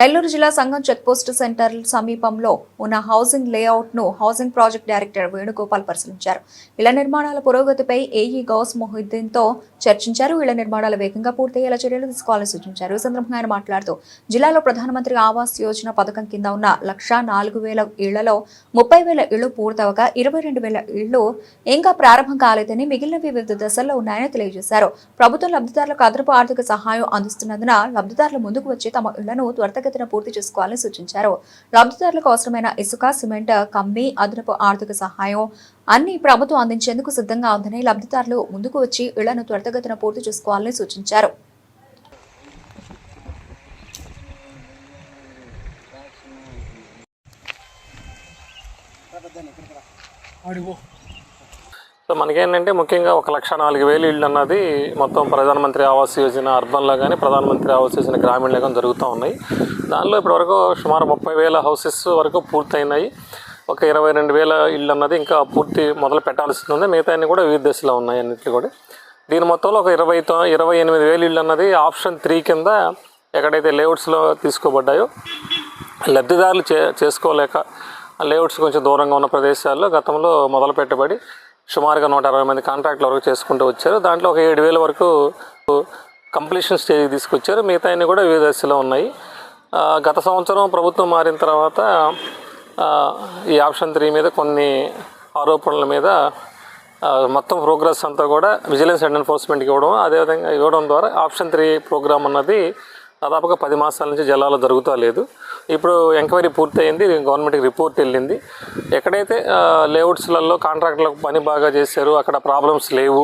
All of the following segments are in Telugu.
నెల్లూరు జిల్లా సంఘం చెక్పోస్ట్ సెంటర్ సమీపంలో ఉన్న హౌసింగ్ లేఅవుట్ను హౌసింగ్ ప్రాజెక్ట్ డైరెక్టర్ వేణుగోపాల్ పరిశీలించారు. ఇళ్ళ నిర్మాణాల పురోగతిపై ఏఈ గౌస్ మొహిద్దీన్తో చర్చించారు. ఇళ్ళ నిర్మాణాలు వేగంగా పూర్తయ్యేలా చర్యలు తీసుకోవాలని సూచించారు. ఈ సందర్భంగా ఆయన మాట్లాడుతూ జిల్లాలో ప్రధానమంత్రి ఆవాస్ యోజన పథకం కింద ఉన్న లక్షా నాలుగు వేల ఇళ్ళలో ముప్పై వేల ఇళ్ళు పూర్తవగా ఇరవై రెండు వేల ఇళ్ళు ఇంకా ప్రారంభం కాలేదని మిగిలినవి వివిధ దశల్లో ఉన్నాయని తెలియజేశారు. ప్రభుత్వం లబ్ధిదారులకు అదనపు ఆర్థిక సహాయం అందిస్తున్నందున లబ్ధిదారులు ముందుకు వచ్చి తమ ఇళ్ళను త్వరితగతిన పూర్తి చేసుకోవాలని సూచించారు. లబ్ధిదారులకు అవసరమైన ఇసుక సిమెంట్ కమ్మి అదనపు ఆర్థిక సహాయం అన్ని ప్రభుత్వం అందించేందుకు సిద్ధంగా ఉందని లబ్ధిదారులు ముందుకు వచ్చి ఇళ్ళను త్వరితగతిన పూర్తి చేసుకోవాలని సూచించారు. సో మనకేంటంటే ముఖ్యంగా ఒక లక్ష నాలుగు వేలు ఇళ్ళు అన్నది మొత్తం ప్రధానమంత్రి ఆవాస్ యోజన అర్బన్లో కానీ ప్రధానమంత్రి ఆవాస్ యోజన గ్రామీణలో కానీ జరుగుతూ ఉన్నాయి. దానిలో ఇప్పటివరకు సుమారు ముప్పై వేల హౌసెస్ వరకు పూర్తయినాయి. ఒక ఇరవై రెండు వేల ఇళ్ళు అన్నది ఇంకా పూర్తి మొదలు పెట్టాల్సి ఉంది. మిగతా అన్ని కూడా వివిధ దశలో ఉన్నాయి అన్నింటి కూడా. దీని మొత్తంలో ఒక ఇరవై ఇరవై ఎనిమిది వేలు ఇళ్ళు అన్నది ఆప్షన్ త్రీ కింద ఎక్కడైతే లేఅవుట్స్లో తీసుకోబడ్డాయో లబ్ధిదారులు చే చేసుకోలేక లేఅవుట్స్ కొంచెం దూరంగా ఉన్న ప్రదేశాల్లో గతంలో మొదలు పెట్టబడి సుమారుగా నూట అరవై మంది కాంట్రాక్టుల వరకు చేసుకుంటూ వచ్చారు. దాంట్లో ఒక ఏడు వేల వరకు కంప్లీషన్ స్టేజ్ తీసుకొచ్చారు. మిగతా అన్ని కూడా వివిధ దశలో ఉన్నాయి. గత సంవత్సరం ప్రభుత్వం మారిన తర్వాత ఈ ఆప్షన్ త్రీ మీద కొన్ని ఆరోపణల మీద మొత్తం ప్రోగ్రెస్ అంతా కూడా విజిలెన్స్ అండ్ ఎన్ఫోర్స్మెంట్కి ఇవ్వడం అదేవిధంగా ఇవ్వడం ద్వారా ఆప్షన్ త్రీ ప్రోగ్రామ్ అన్నది దాదాపుగా పది మాసాల నుంచి జలాలు జరుగుతూ లేదు. ఇప్పుడు ఎంక్వైరీ పూర్తయింది గవర్నమెంట్కి రిపోర్ట్ వెళ్ళింది. ఎక్కడైతే లేఅవుట్స్లలో కాంట్రాక్టులకు పని బాగా చేశారు అక్కడ ప్రాబ్లమ్స్ లేవు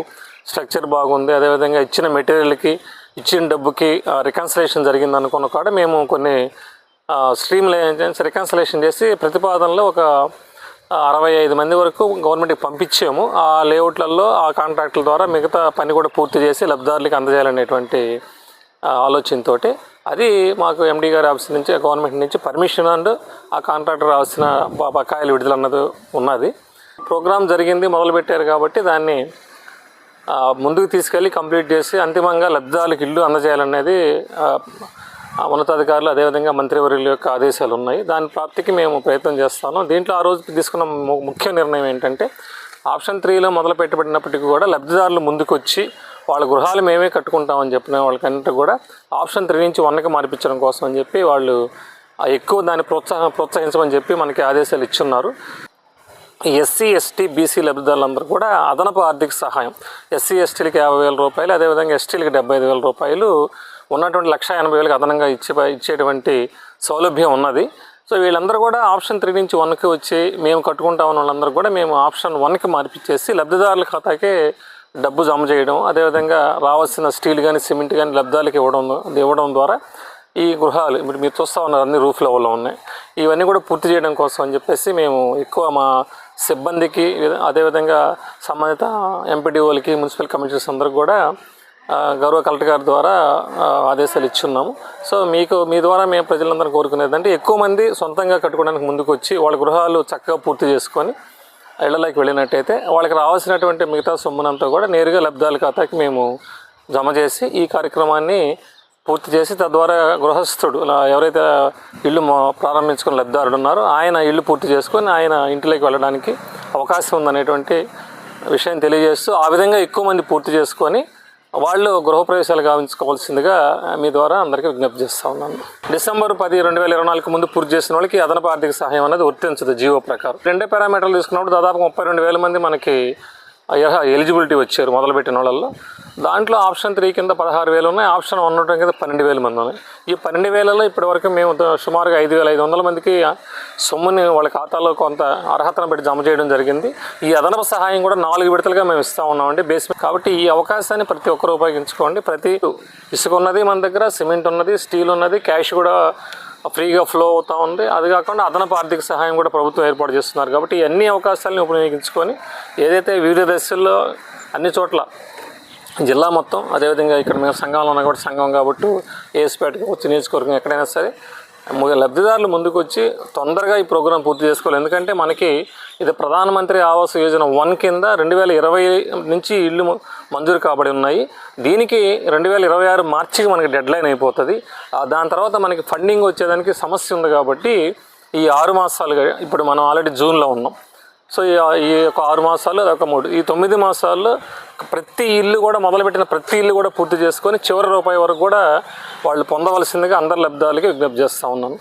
స్ట్రక్చర్ బాగుంది అదేవిధంగా ఇచ్చిన మెటీరియల్కి ఇచ్చిన డబ్బుకి రికన్సలేషన్ జరిగింది అనుకున్న కాడ మేము కొన్ని స్ట్రీమ్ లైన్స్ రికన్సలేషన్ చేసి ప్రతిపాదనలో ఒక అరవై ఐదు మంది వరకు గవర్నమెంట్కి పంపించాము. ఆ లేఅవుట్లలో ఆ కాంట్రాక్టుల ద్వారా మిగతా పని కూడా పూర్తి చేసి లబ్ధిదారులకి అందజేయాలనేటువంటి ఆలోచనతో ఆలోచనతోటి. అది మాకు ఎండి గారి ఆఫీస్ నుంచి గవర్నమెంట్ నుంచి పర్మిషన్ అండ్ ఆ కాంట్రాక్టర్ రావాల్సిన బకాయిలు విడుదల అన్నది ఉన్నది. ప్రోగ్రామ్ జరిగింది మొదలుపెట్టారు కాబట్టి దాన్ని ముందుకు తీసుకెళ్ళి కంప్లీట్ చేసి అంతిమంగా లబ్ధిదారులకు ఇల్లు అందజేయాలనేది ఉన్నతాధికారులు అదేవిధంగా మంత్రివర్యుల యొక్క ఆదేశాలు ఉన్నాయి. దాని ప్రాప్తికి మేము ప్రయత్నం చేస్తాను. దీంట్లో ఆ రోజు తీసుకున్న ము- ముఖ్య నిర్ణయం ఏంటంటే ఆప్షన్ త్రీలో మొదలు పెట్టబడినప్పటికీ కూడా లబ్ధిదారులు ముందుకు వచ్చి వాళ్ళ గృహాలు మేమే కట్టుకుంటామని చెప్పిన వాళ్ళకంటే కూడా ఆప్షన్ త్రీ నుంచి వన్కి మార్పించడం కోసం అని చెప్పి వాళ్ళు ఎక్కువ దాన్ని ప్రోత్సాహం ప్రోత్సహించమని చెప్పి మనకి ఆదేశాలు ఇచ్చున్నారు. ఎస్సీ ఎస్టీ బీసీ లబ్ధిదారులందరూ కూడా అదనపు ఆర్థిక సహాయం. ఎస్సీ ఎస్టీలకి యాభై వేల రూపాయలు అదేవిధంగా ఎస్టీలకి డెబ్బై ఐదు వేల రూపాయలు ఉన్నటువంటి లక్ష ఎనభై వేలకు అదనంగా ఇచ్చే ఇచ్చేటువంటి సౌలభ్యం ఉన్నది. సో వీళ్ళందరూ కూడా ఆప్షన్ త్రీ నుంచి వన్కి వచ్చి మేము కట్టుకుంటామని వాళ్ళందరూ కూడా మేము ఆప్షన్ వన్కి మార్పిచ్చేసి లబ్ధిదారుల ఖాతాకే డబ్బు జమ చేయడం అదేవిధంగా రావాల్సిన స్టీల్ కానీ సిమెంట్ కానీ లబ్ధిదారులకు ఇవ్వడం ఇవ్వడం ద్వారా ఈ గృహాలు ఇప్పుడు మీరు చూస్తూ ఉన్నారు అన్ని రూఫ్ లెవెల్లో ఉన్నాయి. ఇవన్నీ కూడా పూర్తి చేయడం కోసం అని చెప్పేసి మేము ఎక్కువ మా సిబ్బందికి అదేవిధంగా సంబంధిత ఎంపీడీఓలకి మున్సిపల్ కమిషనర్స్ అందరికి కూడా గౌరవ కలెక్టర్ గారి ద్వారా ఆదేశాలు ఇచ్చున్నాము. సో మీకు మీ ద్వారా మేము ప్రజలందరూ కోరుకునేది అంటే ఎక్కువ మంది సొంతంగా కట్టుకోవడానికి ముందుకు వచ్చి వాళ్ళ గృహాలు చక్కగా పూర్తి చేసుకొని ఇళ్ళలోకి వెళ్ళినట్టయితే వాళ్ళకి రావాల్సినటువంటి మిగతా సొమ్మునంతా కూడా నేరుగా లబ్ధాల ఖాతాకి మేము జమ చేసి ఈ కార్యక్రమాన్ని పూర్తి చేసి తద్వారా గృహస్థుడు ఎవరైతే ఇల్లు ప్రారంభించుకుని లబ్ధిదారుడు ఉన్నారో ఆయన ఇల్లు పూర్తి చేసుకొని ఆయన ఇంటిలోకి వెళ్ళడానికి అవకాశం ఉందనేటువంటి విషయం తెలియజేస్తూ ఆ విధంగా ఎక్కువ మంది పూర్తి చేసుకొని వాళ్ళు గృహప్రవేశాలు గావించుకోవాల్సిందిగా మీ ద్వారా అందరికీ విజ్ఞప్తి చేస్తా ఉన్నాను. డిసెంబర్ పది రెండు వేల ఇరవై నాలుగు ముందు పూర్తి చేసిన వాళ్ళకి అదనపు ఆర్థిక సహాయం అనేది వర్తించదు జీవో ప్రకారం. రెండే పారామీటర్లు తీసుకున్నప్పుడు దాదాపు ముప్పై రెండు వేల మంది మనకి ఎలిజిబిలిటీ వచ్చారు మొదలుపెట్టిన వాళ్ళల్లో. దాంట్లో ఆప్షన్ త్రీ కింద పదహారు వేలు ఉన్నాయి. ఆప్షన్ వన్ ఉండటం కింద పన్నెండు వేల మంది ఉన్నాయి. ఈ పన్నెండు వేలలో ఇప్పటివరకు మేము సుమారుగా ఐదు వేల ఐదు వందల మందికి సొమ్ముని వాళ్ళ ఖాతాలో కొంత అర్హతను పెట్టి జమ చేయడం జరిగింది. ఈ అదనపు సహాయం కూడా నాలుగు విడతలుగా మేము ఇస్తూ ఉన్నామండి. బేస్ కాబట్టి ఈ అవకాశాన్ని ప్రతి ఒక్కరు ఉపయోగించుకోండి. ప్రతి ఇసుక ఉన్నది మన దగ్గర సిమెంట్ ఉన్నది స్టీల్ ఉన్నది క్యాష్ కూడా ఫ్రీగా ఫ్లో అవుతూ ఉంది. అది కాకుండా అదనపు ఆర్థిక సహాయం కూడా ప్రభుత్వం ఏర్పాటు చేస్తున్నారు. కాబట్టి అన్ని అవకాశాలను ఉపయోగించుకొని ఏదైతే వివిధ దశల్లో అన్ని చోట్ల జిల్లా మొత్తం. అదేవిధంగా ఇక్కడ మేము సంఘంలో ఉన్న కూడా సంఘం కాబట్టి ఏసుపేటకి వచ్చి నియోజకవర్గం ఎక్కడైనా సరే లబ్ధిదారులు ముందుకు వచ్చి తొందరగా ఈ ప్రోగ్రాం పూర్తి చేసుకోవాలి. ఎందుకంటే మనకి ఇది ప్రధానమంత్రి ఆవాస్ యోజన వన్ కింద రెండు వేల ఇరవై నుంచి ఇల్లు మంజూరు కాబడి ఉన్నాయి. దీనికి రెండు వేల ఇరవై ఆరు మార్చికి మనకి డెడ్ లైన్ అయిపోతుంది. దాని తర్వాత మనకి ఫండింగ్ వచ్చేదానికి సమస్య ఉంది కాబట్టి ఈ ఆరు మాసాలుగా ఇప్పుడు మనం ఆల్రెడీ జూన్లో ఉన్నాం. సో ఈ ఈ యొక్క ఆరు మాసాలు అదొక మూడు. ఈ తొమ్మిది మాసాల్లో ప్రతి ఇల్లు కూడా మొదలుపెట్టిన ప్రతి ఇల్లు కూడా పూర్తి చేసుకొని చివరి రూపాయి వరకు కూడా వాళ్ళు పొందవలసిందిగా అందరి లబ్ధాలకి విజ్ఞప్తి చేస్తూ ఉన్నాను.